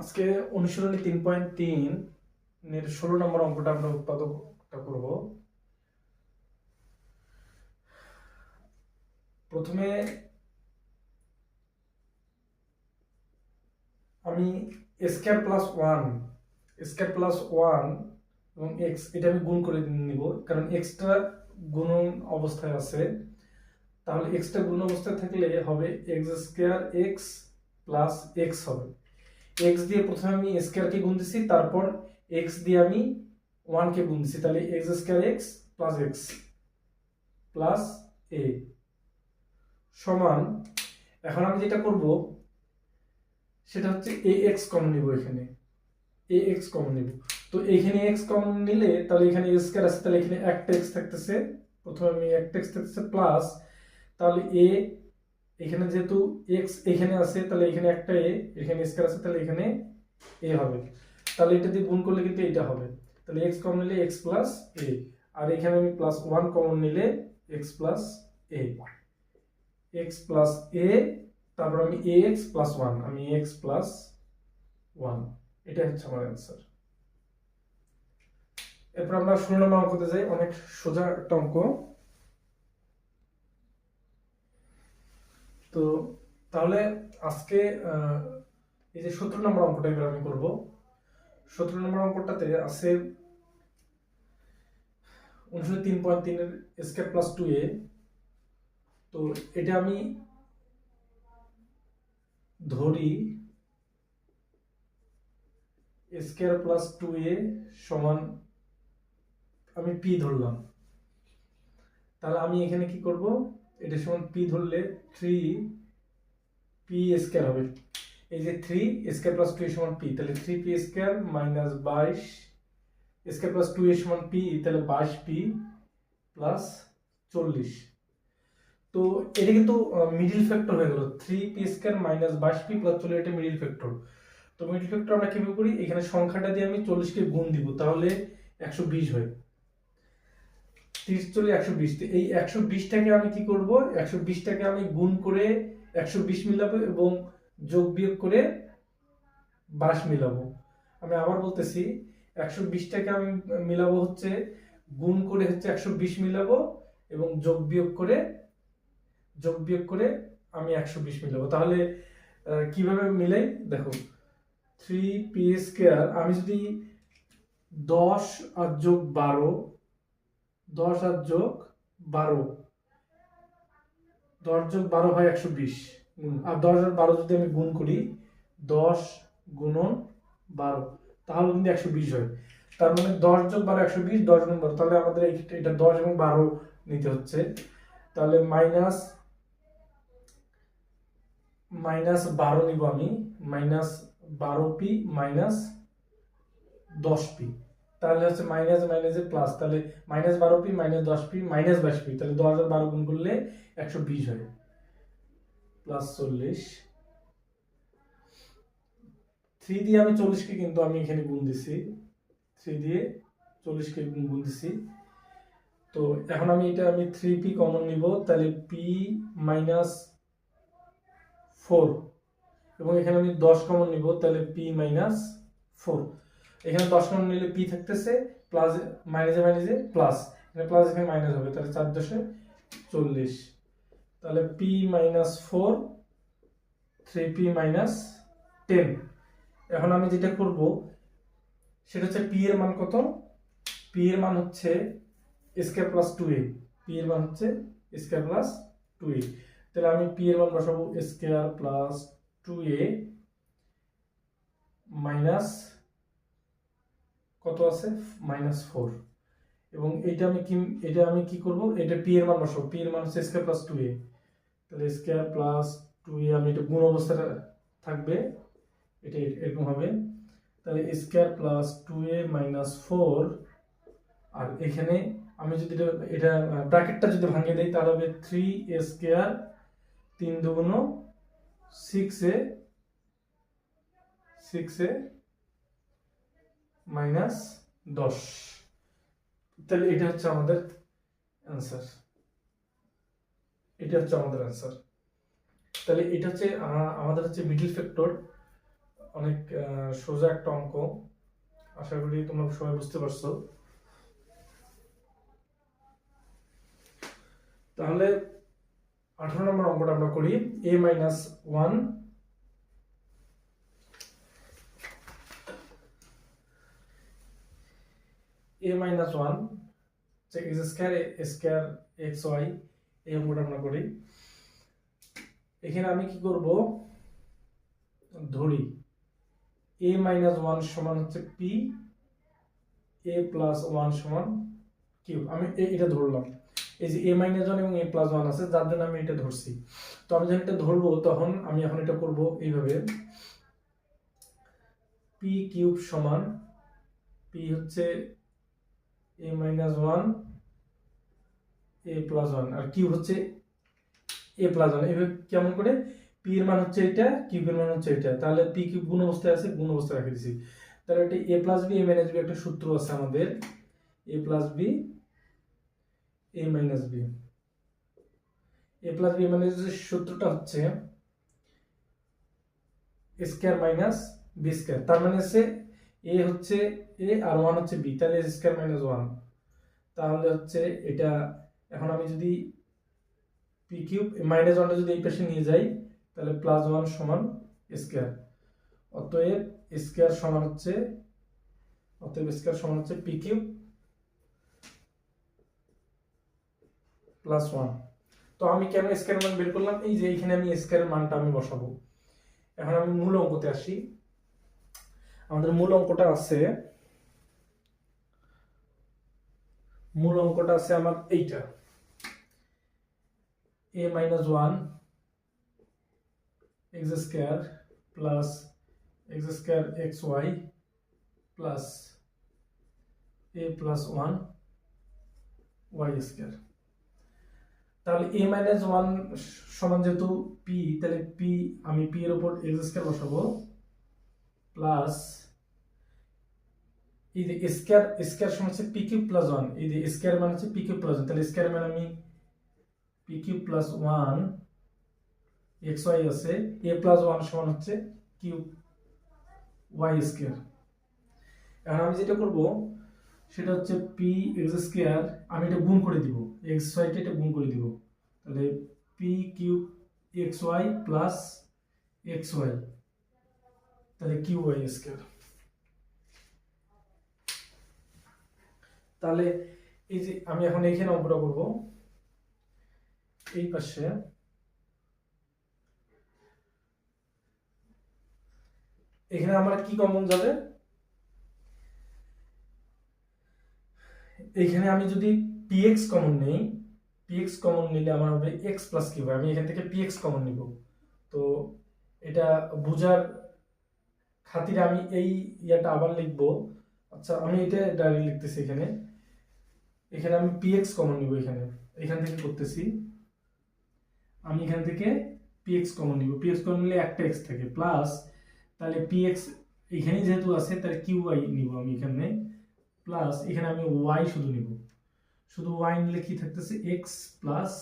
আজকে অনুশীলনী তিন পয়েন্ট তিন এর ষোলো নম্বর অঙ্কটা আমরা উৎপাদকটা করব। প্রথমে আমি square plus one, square plus one এবং এক্স, এটা আমি গুণ করে নিব, কারণ এক্সট্রা গুণন অবস্থায় আছে। তাহলে এক্সট্রা গুণ অবস্থায় থাকলে হবে x square x plus x হবে। এক্স দিয়ে প্রথমে আমি স্কোয়ারকে গুণ দিছি, তারপর এক্স দিয়ে আমি ওয়ানকে গুণ দিছি, তাহলে x square x plus x plus a সমান, এখন আমি যেটা করব, সেটা হচ্ছে এ এক্স কমন নিব এখানে এ এক্স কমন নিব। তো এখানে এক্স কমন নিলে, তাহলে এখানে স্কোয়ার আছে, তাহলে এখানে একটা এক্স থাকতেছে, প্রথমে আমি একটা এক্স থাকতেছে প্লাস তাহলে এ এখানে যেহেতু এক্স এখানে আছে, তাহলে এখানে একটা এ এখানে স্কোয়ার আছে, তাহলে এখানে এ হবে। তাহলে এটা দিয়ে গুণ করলে কিন্তু এটা হবে। তাহলে এক্স কমন নিলে এক্স প্লাস এ আর এখানে আমি প্লাস ওয়ান কমন নিলে x plus a x plus a তারপর আমি এ এক্স প্লাস ওয়ান আমি এক্স প্লাস ওয়ান এটা হচ্ছে আমার অ্যান্সার এরপর আমরা ষোলো নম্বর অঙ্কতে যাই, অনেক সোজা একটা অঙ্ক। তো তাহলে আজকে এই যে সতেরো নম্বর অঙ্কটা এবার আমি করব। সতেরো নম্বর অঙ্কটাতে আছে উনিশশো তিন পয়েন্ট তিনের স্কেপ প্লাস টু এ তো এটা আমি ধরি স্কোয়ার প্লাস টু এ সমান, আমি পি ধরলাম। তাহলে আমি এখানে কি করব? এটা সমান পি ধরলে থ্রি পি স্কোয়ার হবে। এই যে থ্রি স্কোয়ার প্লাস টু সমান পি তাহলে থ্রি পি স্কোয়ার মাইনাস বাইশ স্কোয়ার প্লাস টু এর সমান পি তাহলে বাইশ পি প্লাস চল্লিশ। তো এটা কিন্তু মিডিল ফ্যাক্টর হয়ে গেল। থ্রি পি স্কোয়ার মাইনাস বাইশ পি প্লাস চল্লিশ, এটা মিডিল ফ্যাক্টর তো মিডিল ফ্যাক্টর আমরা কীভাবে করি? এখানে সংখ্যাটা দিয়ে আমি চল্লিশকে গুণ দিব, তাহলে একশো বিশ হয়। তিরিশ চল্লিশ, একশো বিশ। এই একশো বিশটাকে আমি কি করব? একশো বিশটাকে আমি গুণ করে একশো বিশ মিলাবো এবং যোগ বিয়োগ করে বাস মিলাবো। আমি আবার বলতেছি, একশো বিশটাকে আমি মিলাবো হচ্ছে গুণ করে হচ্ছে একশো বিশ মিলাবো এবং যোগ বিয়োগ করে, যোগ বিয়োগ করে আমি একশো বিশ মিলাবো। তাহলে কীভাবে মিলাই? দেখো থ্রি পি স্কোয়ার আমি যদি দশ আর যোগ বারো দশ আর যোগ বারো। দশ যোগ বারো হয় একশো বিশ আর দশ আর বারো যদি আমি গুণ করি, দশ গুণন বারো, তাহলে কিন্তু একশো বিশ হয়। তার মানে দশ যোগ বারো একশো বিশ, দশ গুণ বারো। তাহলে আমাদের এটা দশ এবং বারো নিতে হচ্ছে। তাহলে মাইনাস মাইনাস বারো নিব আমি। মাইনাস বারো পি মাইনাস দশ পি। তাহলে হচ্ছে মাইনাস মাইনাসে প্লাস তাহলে মাইনাস বারো পি মাইনাস দশ পি মাইনাস বাইশ পি তাহলে দশ আর বারো গুণ করলে একশো বিশ হয়। প্লাস চল্লিশ। থ্রি দিয়ে আমি চল্লিশকে কিন্তু আমি এখানে গুণ দিছি। থ্রি দিয়ে চল্লিশকে গুণ দিছি। তো এখন আমি এটা আমি থ্রি পি কমন নিব, তাহলে পি মাইনাস ফোর এবং এখানে আমি দশ কমন নিব, তাহলে পি মাইনাস ফোর এখানে দশ কমন নিলে পি থাকতেছে প্লাস মাইনাসে মাইনাসে প্লাস এখানে প্লাস এখানে মাইনাস হবে, তাহলে চার দশে চল্লিশ। তাহলে p minus four three p minus ten এখন আমি যেটা করব, সেটা হচ্ছে পি এর মান কত? পি এর মান হচ্ছে square plus two a p এর মান হচ্ছে স্কোয়ার প্লাস টু এ তাহলে আমি পি এর মান বসাবো square plus two a minus কত আছে? মাইনাস ফোর এবং এটা আমি কি এটা আমি কি করব? এটা পি এর মান বসাবো। পি এর মান হচ্ছে স্কোয়ার প্লাস টু এ তাহলে স্কোয়ার প্লাস টু এ আমি এটা গুণ অবস্থাটা থাকবে। এটা এরকম হবে। তাহলে square plus two a minus four আর এখানে আমি যদি এটা এটা ব্র্যাকেটটা যদি ভাঙিয়ে দিই, তাহলে হবে থ্রি এ স্কোয়ার তিন দুগুণ six a six a minus দশ। তাহলে এটা হচ্ছে আমাদের অ্যান্সার এটা হচ্ছে আমাদের অ্যান্সার তাহলে এটা হচ্ছে আমাদের হচ্ছে মিডিল ফ্যাক্টর অনেক সোজা একটা অঙ্ক। আশা করি তোমরা সবাই বুঝতে পারছ। তাহলে আঠারো নম্বর অঙ্কটা আমরা করি। A minus one a minus one x square square x y এই অঙ্কটা আমরা করি। এখানে আমি কি করব? ধরি। এ মাইনাস ওয়ান সমান হচ্ছে পি এ প্লাস ওয়ান সমান কিউ আমি এটা ধরলাম। এই যে এ মাইনাস ওয়ান এবং এ প্লাস ওয়ান আছে, যার জন্য আমি এটা ধরছি। তো আমি যখন এটা ধরবো, তখন আমি এখন এটা করব এইভাবে। পি কিউব সমান পি হচ্ছে a minus one a plus one R cube হচ্ছে এ প্লাস ওয়ান এভাবে কেমন করে? পি এর মান হচ্ছে এটা কিউবের মান হচ্ছে এটা। তাহলে পি কিউব গুণ অবস্থায় আছে? গুণ অবস্থায় রেখে দিছি। তাহলে এটা a plus b a minus b একটা সূত্র আছে আমাদের। A plus b a minus b a plus b minus সূত্রটা হচ্ছে স্কয়ার মাইনাস বি স্কয়ার তার মানে হচ্ছে এ হচ্ছে এ আর ওয়ান হচ্ছে বি তাহলে স্কয়ার মাইনাস ওয়ান তাহলে হচ্ছে এটা, এখন আমি যদি পি কিউব মাইনাস ওয়ানটা যদি এই পাশে নিয়ে যাই, তাহলে প্লাস ওয়ান সমান স্কয়ার অতএব স্কয়ার সমান হচ্ছে, অতএব স্কয়ার সমান হচ্ছে পি কিউব প্লাস ওয়ান তো আমি কেন স্কয়ার মান বের করলাম? এই যে এইখানে আমি স্কয়ারের মানটা আমি বসাবো। এখন আমি মূল অঙ্কতে আসি। আমাদের মূল অঙ্কটা আছে। মূল অঙ্কটা আছে আমার এইটা। A minus one x square plus x square x y plus a plus one y square তাহলে এ মাইনাস ওয়ান সমান যেহেতু পি তাহলে পি আমি পি এর উপর এক্স স্কোয়ার বসাবো। প্লাস এই যে স্কোয়ার স্কোয়ার সমান হচ্ছে পি কিউ প্লাস ওয়ান এই যে স্কোয়ার মানে হচ্ছে পি কিউ প্লাস ওয়ান তাহলে স্কোয়ার মানে আমি p q plus one x y আছে এ প্লাস ওয়ান সমান হচ্ছে কিউ ওয়াই স্কোয়ার এখন আমি যেটা করব, সেটা হচ্ছে পি এক্স স্কোয়ার আমি এটা গুণ করে দিব। এক্স ওয়াইটা এটা গুণ করে দিব। তাহলে p q x y plus x y তাহলে কিউ ওয়াই স্কোয়ার তাহলে এই যে আমি এখন এইখানে অঙ্কটা করব। এই পাশে এখানে আমার কি কমন যাবে? এখানে আমি যদি px কমন নেই, px কমন নিলে আমার হবে x প্লাস কিউ আমি এখান থেকে px কমন নিব। তো এটা বোঝার খাতিরে আমি এই ইয়াটা আবার লিখব। আচ্ছা আমি এটা ডাইরেক্ট লিখতেছি এখানে। এখানে আমি পিএক্স কমন নিব এখানে। এখান থেকে করতেছি। আমি এখান থেকে px কমন নিব। px কমন নিলে একটা এক্স থাকে। প্লাস তাহলে পিএক্স এখানে যেহেতু আছে, তাহলে কিউ ওয়াই নিব আমি এখানে। প্লাস এখানে আমি ওয়াই শুধু নিব। শুধু ওয়াই নিলে কি থাকতেছে? এক্স প্লাস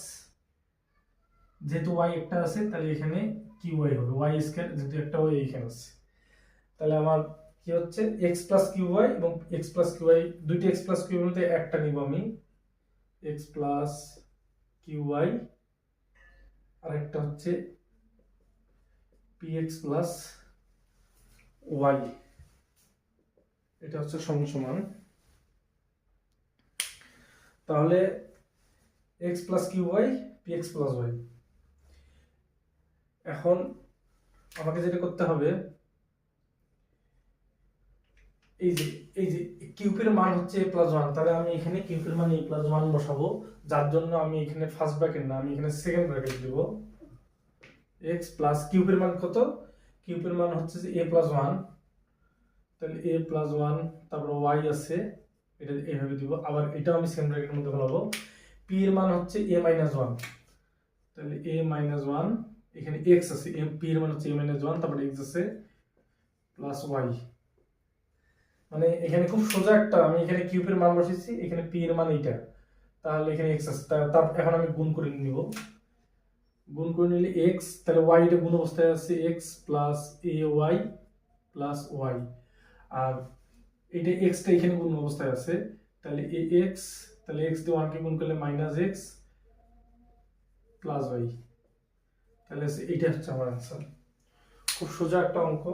যেহেতু ওয়াই একটা আছে, তাহলে এখানে কিউ ওয়াই হবে। y স্কয়ার যেহেতু একটা y এখানে আছে। তাহলে আমার কি হচ্ছে? x প্লাস কিউ ওয়াই এবং এক্স প্লাস কিউ ওয়াই দুইটা এক্স প্লাস qy মধ্যে একটা নিব আমি। এক্স প্লাস কিউ ওয়াই আর একটা হচ্ছে px প্লাস ওয়াই এটা হচ্ছে সমান সমান। তাহলে x plus q y px plus y এখন আমাকে যেটা করতে হবে এই যে এই যে কিউপের মান হচ্ছে এ প্লাস ওয়ান তাহলে আমি এখানে কিউপের মান এ প্লাস ওয়ান বসাবো, যার জন্য আমি এখানে ফার্স্ট ব্র্যাকেট না, আমি এখানে সেকেন্ড ব্র্যাকেট দিব। এক্স প্লাস কিউপের মান কত? কিউপের মান হচ্ছে যে এ প্লাস ওয়ান তাহলে এ প্লাস ওয়ান তারপর ওয়াই আছে, এটা এইভাবে দিব। আবার এটাও আমি সেকেন্ড ব্র্যাকেটের মধ্যে বলাবো পি এর মান হচ্ছে এ মাইনাস ওয়ান তাহলে এ মাইনাস ওয়ান এখানে এক্স আছে এ পি এর মান হচ্ছে এ মাইনাস ওয়ান তারপরে এক্স আছে প্লাস ওয়াই মানে এখানে খুব সোজা একটা, আমি এখানে কিউবের মান বসেছি এখানে পি এর মান এইটা। তাহলে এখানে এক্স আছে। তার এখন আমি গুণ করে নিব। গুণ করে নিলে এক্স তাহলে ওয়াই এটা গুণ অবস্থায় আছে x plus a y plus y আর এটা এক্সটা এখানে গুণ অবস্থায় আছে। তাহলে এ এক্স তাহলে এক্স দিয়ে ওয়ানকে গুণ করলে মাইনাস এক্স প্লাস ওয়াই তাহলে এইটা হচ্ছে আমার আনসার খুব সোজা একটা অঙ্ক।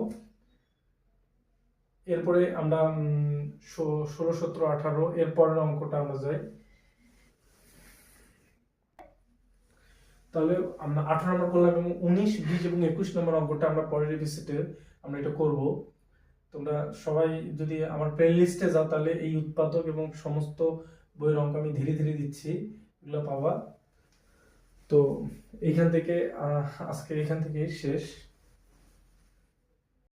এরপরে আমরা ষোলো, সতেরো, আঠারো এর পরের অঙ্কটা আমরা যাই। তাহলে আমরা আঠারো নম্বর করলাম এবং উনিশ, বিশ এবং একুশ নম্বর অঙ্কটা আমরা পরের এপিসোডে আমরা এটা করব। তোমরা সবাই যদি আমার প্লে লিস্টে যাও, তাহলে এই উৎপাদক এবং সমস্ত বইয়ের অঙ্ক আমি ধীরে ধীরে দিচ্ছি, এগুলো পাওয়া তো এইখান থেকে আজকে এখান থেকে শেষ।